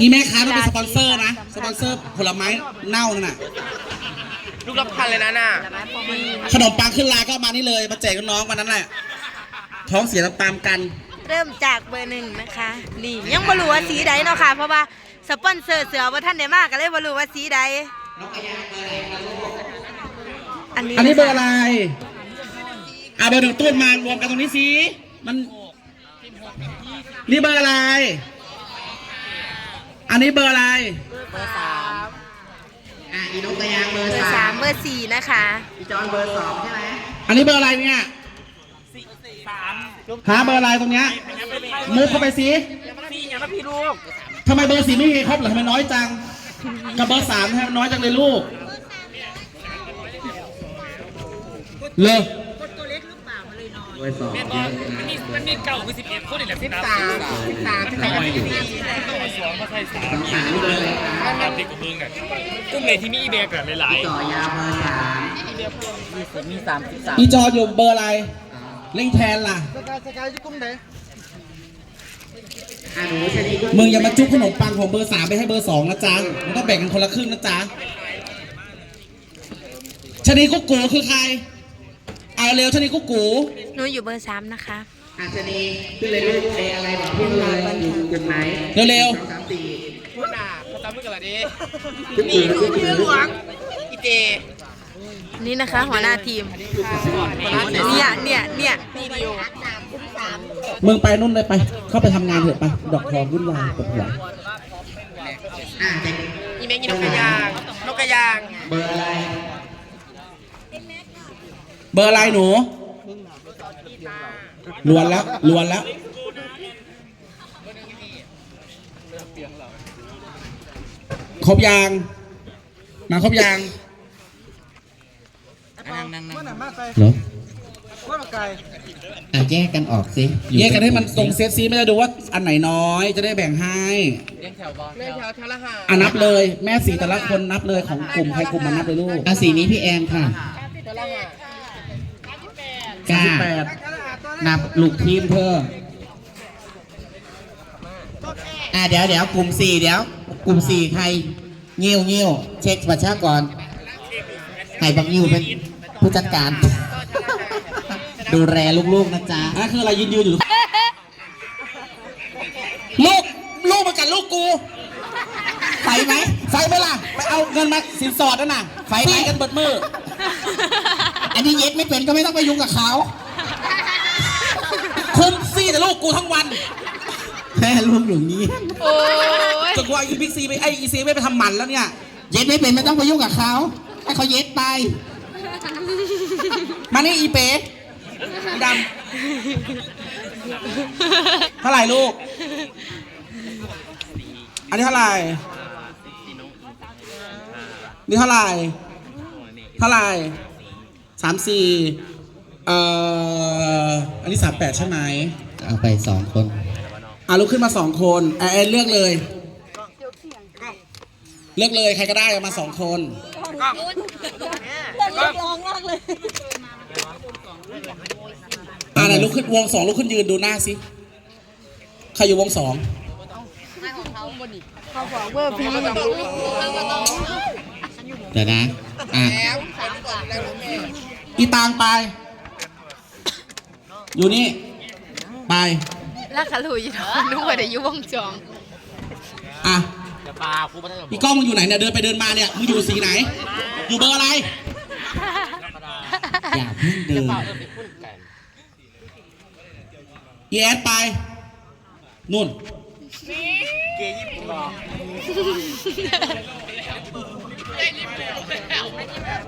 อีแม่ค้าต้องเป็นสปอนเซอร์นะสปอนเซอร์ผลไม้เน่านั่นน่ะลูกละพันเลยนะน่ะขนมปังขึ้นลาก็เอามานี่เลยมาแจกน้องๆวันนั้นแหละท้องเสียตามๆกัน เริ่มจากเบอร์หนึ่งนะคะ นี่ยังบ่รู้ว่าสีใดเนาะค่ะ เพราะว่าสปอนเซอร์เสือว่าท่านได้มากก็เลยบ่รู้ว่าสีใดอันนี้อันนี้เบอร์อะไรอ่าเบอร์หนึ่งตุ้นมารวมกันตรงนี้สิมันนี่เบอร์อะไร อันนี้เบอร์อะไร เบอร์สามอะอีนกตะยางเบอร์เบอร์สาสามมเบอร์สี่นะคะพี่จอนเบอร์สองใช่ไหมอันนี้เบอร์อะไรเนี่ยหาเบอร์อะไรตรงเนี้ยมุกเข้าไปสิพี่ยังไม่พี่ลูกทำไมเบอร์สี่ไม่มีครบเหรอทำไมน้อยจัง กับเบอร์สามทำไมน้อยจังเลยลูก เลย เบอร์สองมันมีมันมีเก่าคือสิบเอ็ดคนนี่แหละสิสิบบสามสิบสามสิบสามสิบสี่สองมาใช่สามสามเบอร์อะไรคะตามเด็กกับมึงอะกลุ่มเลยที่มีอีเบกอะหลายต่อยาเบอร์สามมีสิบมีสามสิบสามอีจออยู่เบอร์อะไรเล่งแทนล่ะอะหนูชนีมึงอย่ามาจุ๊บขนมปังของเบอร์สามไปให้เบอร์สองนะจ๊ะมันต้องแบ่งกันคนละครึ่งนะจ๊ะชนีกุ๊กกูคือใคร เอาเร็วชนีกุ๊กกูหนูอยู่เบอร์สามนะคะอะชนีขึ้นเลยลูกเออะไรบอกพี่เลยอยู่จุดไหนเร็วสองสามสี่พูดน่ะเขาจำไม่กันละดิขึ้นนี่ลูกชื่อหลวงอีเจนี่นะคะ หัวหน้าทีมเนี่ยเนี่ยเนี่ยๆมึงไปนู่นเลยไป เข้าไปทำงานเถอะไป ดอกทองวุ่นวายปวดหัวอะเด็กอีเมงอีนกกระยางนกกระยาง เบอร์อะไร เบอร์อะไรหนูลวนแล้วลวนแล้วครบยาง มาครบยางนั่งนั่งนั่งเหรออะแยกกันออกสิแยกกันให้มันตรงเซตซีไม่ได้ดูว่าอันไหนน้อยจะได้แบ่งให้เลี้ยงแถวบอลเลี้ยงแถวแถวละห้าอะนับเลย แม่สีแต่ละคนนับเลยของกลุ่มใครกลุ่มมันนับเลยลูกอะสีนี้พี่แอนค่ะแถวละห้า กล้าแปดนับลูกทีมเธออะเดี๋ยวเดี๋ยวกลุ่มสี่เดี๋ยว กลุ่มสี่ใครเงี้ยวเงี้ยวเช็คประชากรให้บังยิวเป็นผู้จัดการ ดูแลลูกๆนะจ๊ะอันนั้นคืออะไรยืนยืนอยู่ ลูก ลูกมากัดลูกกูไฟไหมไฟไหมล่ะ ไปเอาเงินมาสินสอดนั่นน่ะไฟไหมกันเบิดมือ อันนี้เย็ดไม่เป็นก็ไม่ต้องไปยุ่งกับเขาคุมซี่แต่ลูกกูทั้งวันแม่ลูกอยู่นี่โอ้ยจนกว่าอีพิกซีไปไออีซีไม่ไปทำหมันแล้วเนี่ย เย็ดไม่เป็นไม่ต้องไปยุ่งกับเขาให้เขาเย็ดไป มานี่อีเป๋อีดำเท่าไหร่ลูก อันนี้เท่าไหร่ นี่เท่าไหร่ เท่าไหร่ สามสี่เอ่ออันนี้สามแปดใช่ไหมเอาไปสองคนอะลุกขึ้นมาสองคนอะแอนเลือกเลย เลือกเลยใครก็ได้เอามาสองคนอะไหนลุกขึ้นวงสองลุกขึ้นยืนดูหน้าสิใครอยู่วงสองเบอร์พี่เดี๋ยวนะอะ อีตางไป อยู่นี่ ไป ลักขลุยเนาะนึกว่าได้อยู่วงจองอะจะปลาครูพัฒนาอีกล้องมึงอยู่ไหนเนี่ย เดินไปเดินมาเนี่ย มึงอยู่สีไหน อยู่เบอร์อะไร อย่าเพิ่งเดินอีแอดไปนู่น เกย์ญี่ปุ่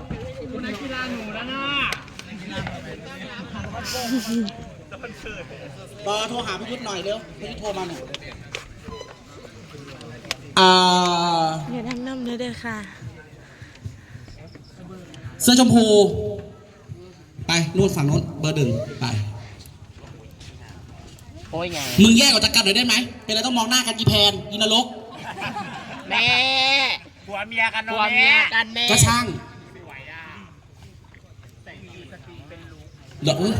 น หรอปอโทรหาพี่ยุทธหน่อยเร็วพี่ยุทธโทรมาหน่อยอ่าอย่าทำน้ำเลยเด้อค่ะ เสื้อชมพู ไปนู่นฝั่งโน้นเบอร์หนึ่งไป โอ้ยไงมึงแยกออกจากกันหน่อยได้ไหมเป็นไรต้องมองหน้ากันอีแพนอีนรกแม่ผัวเมียกันเนาะผัวเมียกันแม่ก็ช่าง เดี๋ยวอุ๊ย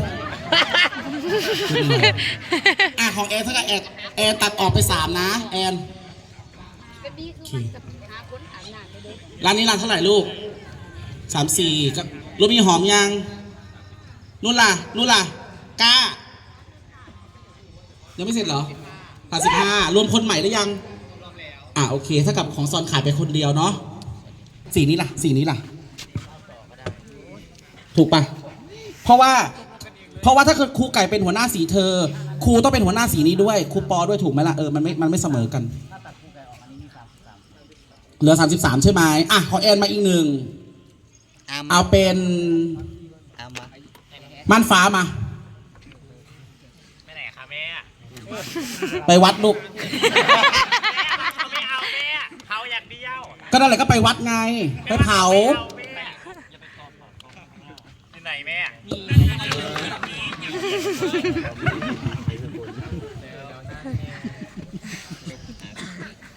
อะของแอนเท่ากับแอนแอนตัดออกไปสามนะแอนโอเคร้านนี้ร้านเท่าไหร่ลูกสามสี่กับรูปมีหอมยังนู่นล่ะนู่นล่ะกล้ายังไม่เสร็จเหรอสามสิบห้ารวมคนใหม่หรือยัง อะโอเคถ้ากับของซอนขายไปคนเดียวเนาะสีนี้ล่ะ สีนี้ล่ะ ถูกปะ เพราะว่าเพราะว่าถ้าเกิดครูไก่เป็นหัวหน้าสีเธอ ครูต้องเป็นหัวหน้าสีนี้ด้วยครูปอด้วยถูกไหมล่ะเออมันไม่มันไม่เสมอกันเหลือ 33 ใช่ไหมอะขอแอนมาอีกหนึ่งเอามาเอาเป็นเอามาม่านฟ้ามาไม่ไหนคะแม่ไปวัดลูกไม่เอาแม่เขาอย่างเดียวก็นั่นแหละก็ไปวัดไง ไปเผา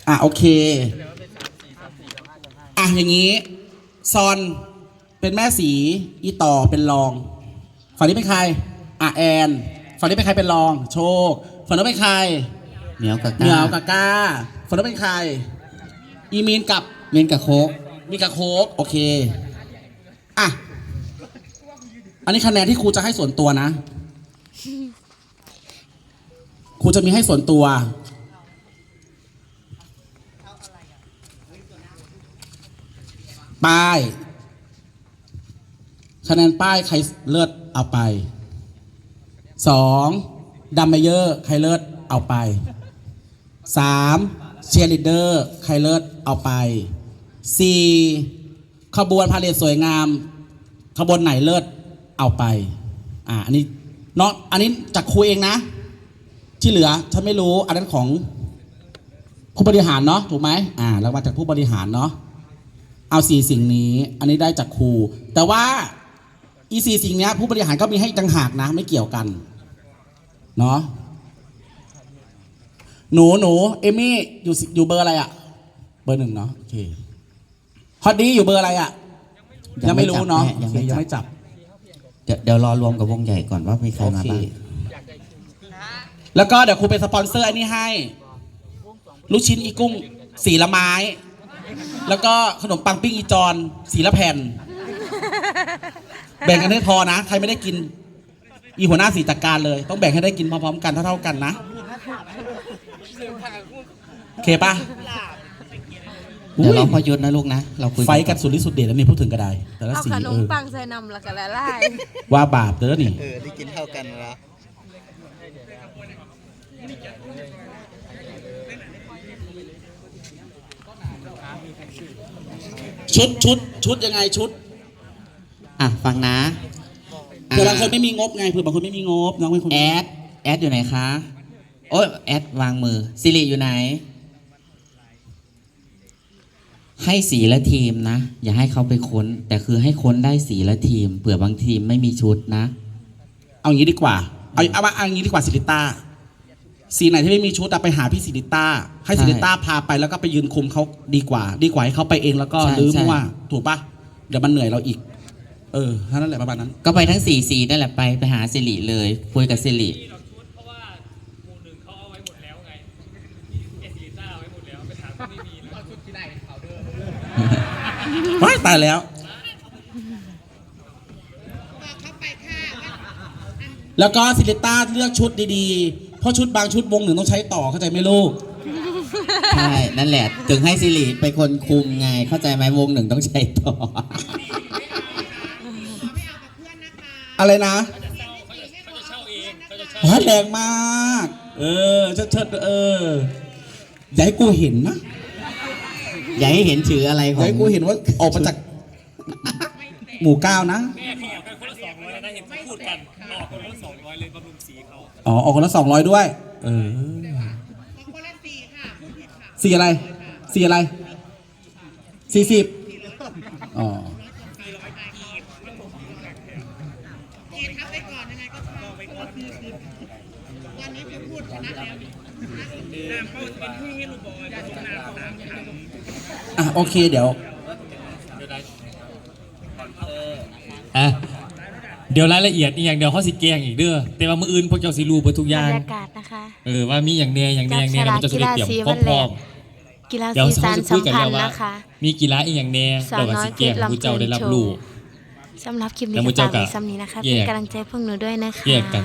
อะโอเค อะอย่างนี้ ซอนเป็นแม่สี อีต่อเป็นรอง ฝั่งนี้เป็นใคร อะแอน ฝั่งนี้เป็นใครเป็นรอง โชค ฝั่งนู้นเป็นใคร เหนียวกับเหนียวกับก้า ฝั่งนู้นเป็นใคร อีมีนกับ เมียนกับโคกมีกับโค้กโอเค อะ อันนี้คะแนนที่ครูจะให้ส่วนตัวนะค รูจะมีให้ส่วนตัว ป้าย คะแนนป้ายใครเลิศเอาไปสองดัมเมเยอร์ใครเลิศเอาไปสามเชียร์ลีดเดอร์ใครเลิศเอาไปสี่ขบวนพาเลทสวยงาม ขบวนไหนเลิศเอาไป อ่า อันนี้เนาะ อันนี้จากครูเองนะ ที่เหลือฉันไม่รู้อันนั้นของผู้บริหารเนาะถูกไหมอ่ารางวัลจากผู้บริหารเนาะเอาสี่สิ่งนี้ อันนี้ได้จากครู แต่ว่าอีสี่สิ่งเนี้ยผู้บริหารก็มีให้ต่างหากนะ ไม่เกี่ยวกันเนาะหนูหนูเอมี่อยู่สิอยู่เบอร์อะไรอะเบอร์หนึ่งเนาะโอเคฮอตดี้อยู่เบอร์อะไรอะยังไม่รู้เนาะยังโอเคไม่ยังจับไม่จับเดี๋ยวเดี๋ยวรอรวมกับวงใหญ่ก่อนว่ามีใครมาโอเคบ้าง แล้วก็เดี๋ยวครูเป็นสปอนเซอร์อันนี้ให้ ลูกชิ้นอีกุ้ง สีละไม้ แล้วก็ขนมปังปิ้งอีจอนสีละแผ่น แบ่งกันให้พอนะ ใครไม่ได้กิน อีหัวหน้าสีจัดการเลย ต้องแบ่งให้ได้กินพร้อมๆกันเท่าๆกันนะ โอเคปะเดี๋ยวรอพอยุทธนะลูกนะ เราคุยไฟท์กันสุดฤทธิ์สุดเดชแล้วนี่พูดถึงก็ได้แต่ละเอาสีขนเอมอปังใส่นำแล้วก็ละลาย ว่าบาปเด้อนี่ เออได้กินเท่ากันแล้ว ชุดชุดชุดยังไงชุดอะฟังนะเผื่อบางคนไม่มีงบไงเผื่อบางคนไม่มีงบน้องเป็นคนแอดแอดอยู่ไหนคะ โอ้ยแอดวางมือซิริอยู่ไหน ให้สีละทีมนะ อย่าให้เขาไปค้น แต่คือให้ค้นได้สีละทีมเผื่อบางทีมไม่มีชุดนะ เอางี้ดีกว่า เอาเอามาเอางี้ดีกว่าสิริต้า สีไหนที่ไม่มีชุดอะไปหาพี่สิริต้า ให้ใช่สิริต้าพาไปแล้วก็ไปยืนคุมเขาดีกว่า ดีกว่าให้เขาไปเองแล้วก็ใช่ลืมใช่ ว่า ถูกปะเดี๋ยวมันเหนื่อยเราอีก เออเท่านั้นแหละประมาณนั้น ก็ไปทั้งสี่สีนั่นแหละไปไปหาสิริเลยคุยกับสิริว้ายตายแล้ว แล้วก็ซิลิต้าเลือกชุดดีๆ เพราะชุดบางชุดวงหนึ่งต้องใช้ต่อเข้าใจไหมลูก ใช่ นั่นแหละ ถึงให้สิริเป็นคนคุมไง เข้าใจไหมวงหนึ่งต้องใช้ต่อ อะไรนะว้ายแรงมาก เออเชิดเชิดเอออย่าให้กูเห็นนะอย่าให้เห็นชื่ออะไรขอองย่าให้กูเห็นว่าออกมาจาก หมู่เก้านะ อ๋อออกคนละสองร้อยด้วย เออสี่อะไรสี่อะไรสี่สิบอ๋ออะโอเคเดี๋ยว อะ เดี๋ยวรายละเอียดอีกอย่างเดียวเขาสิแกงอีกเด้อแต่ว่ามืออื่นพวกเจ้าสิรู้เบิดทุกอบรย่างรยากาศนะคะ เออว่ามีอย่างแน่อย่างแน่อย่างแน่แล้วมันจะสิได้เตรียมจับฉลากกีฬาสีพวันแรร้อกมกีฬาเดี๋ยวสีเขาสันจะสัคุมยกันพัแล้นวธ์ว่า นะคะ มีกีฬาอีกอย่างแน่สาวเราก็น้อยสิแกล้งเพชรลำผู้เจ้าได้รับเพลินโชว์รู้ สำหรับคลิปนี้แล้วหมู่ก็เจ้าฝากไว้ก็ซ้ำนี้นะคะแยเป็นกกำลังใจพวกหนูด้วยนะคะ แยกกัน